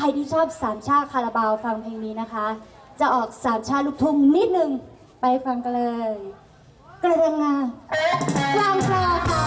ครที่ชอบสามชาคาราบาวฟังเพลงนี้นะคะ จะออกสามชาลูกทุ่งนิดนึง ไปฟังกันเลย กระดังงากลางคลอค